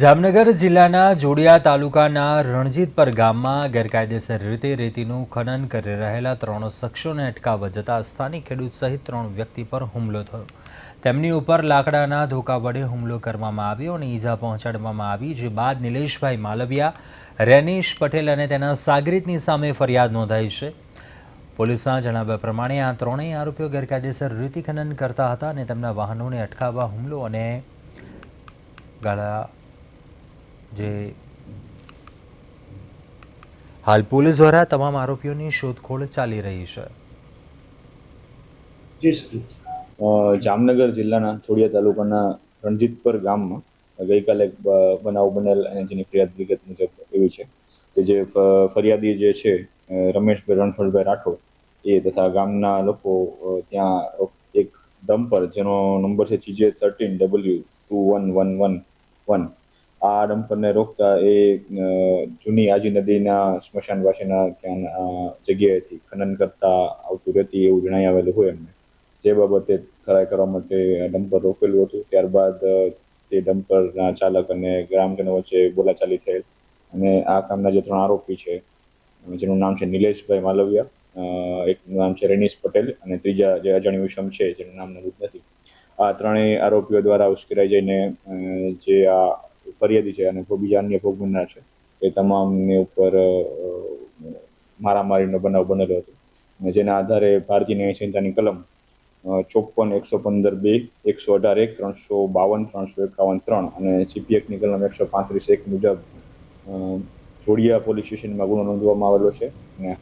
જામનગર જિલ્લાના જોડિયા તાલુકાના રણજીતપર ગામમાં ગેરકાયદેસર રીતે રેતીનું ખનન કરી રહેલા ત્રણ શખ્સોને અટકાવવા જતાં સ્થાનિક ખેડૂત સહિત ત્રણ વ્યક્તિ પર હુમલો થયો. તેમની ઉપર લાકડાના ધોકા વડે હુમલો કરવામાં આવ્યો અને ઈજા પહોંચાડવામાં આવી, જે બાદ નિલેશભાઈ માલવિયા, રેનીશ પટેલ અને તેના સાગરીતની સામે ફરિયાદ નોંધાઈ છે. પોલીસના જણાવ્યા પ્રમાણે આ ત્રણેય આરોપીઓ ગેરકાયદેસર રેતી ખનન કરતા હતા અને તેમના વાહનોને અટકાવવા હુમલો અને ગાળા જે હાલ પોલીસ દ્વારા તમામ આરોપીઓની શોધખોળ ચાલી રહી છે. જામનગર જિલ્લાના છોડિયા તાલુકાના રણજીતપર ગામમાં ગઈકાલે બનાવ બનેલ અને જેની ફરિયાદ વિગત મુજબ એવી છે કે જે ફરિયાદી જે છે રમેશભાઈ, રણછોડભાઈ રાઠોડ, એ તથા ગામના લોકો ત્યાં એક ડમ્પર જેનો નંબર છે GJ thirteen W two one one one one આ ડમ્પરને રોકતા એ જૂની આજી નદીના સ્મશાન પાસેના ત્યાં જગ્યાએથી ખનન કરતા આવતું રહેતી એવું જણાઈ આવેલું હોય એમને. જે બાબતે ખરાઈ કરવા માટે ડમ્પર રોકેલું હતું. ત્યારબાદ તે ડમ્પરના ચાલક અને ગ્રામજનો વચ્ચે બોલાચાલી થયેલ. અને આ કામના જે ત્રણ આરોપી છે, જેનું નામ છે નિલેશભાઈ માલવિયા એકનું નામ છે રેનીશ પટેલ અને ત્રીજા જે અજાણ્યું વિષમ છે, જેનું નામ નરૂપ નથી. આ ત્રણેય આરોપીઓ દ્વારા ઉશ્કેરાઈ જઈને જે આ ફરિયાદી છે અને બીજા અન્ય ભોગ ગુના છે. એ તમામની ઉપર મારામારીનો બનાવ બનેલો હતો. અને જેના આધારે ભારતીય ન્યાય સંહિતાની કલમ ચોપન, એકસો પંદર બે, એકસો અઢાર એક, ત્રણસો બાવન, ત્રણસો એકાવન ત્રણ અને સીપીએફની કલમ એકસો પાંત્રીસ એક મુજબ જોડિયા પોલીસ સ્ટેશનમાં ગુનો નોંધવામાં આવેલો છે. અને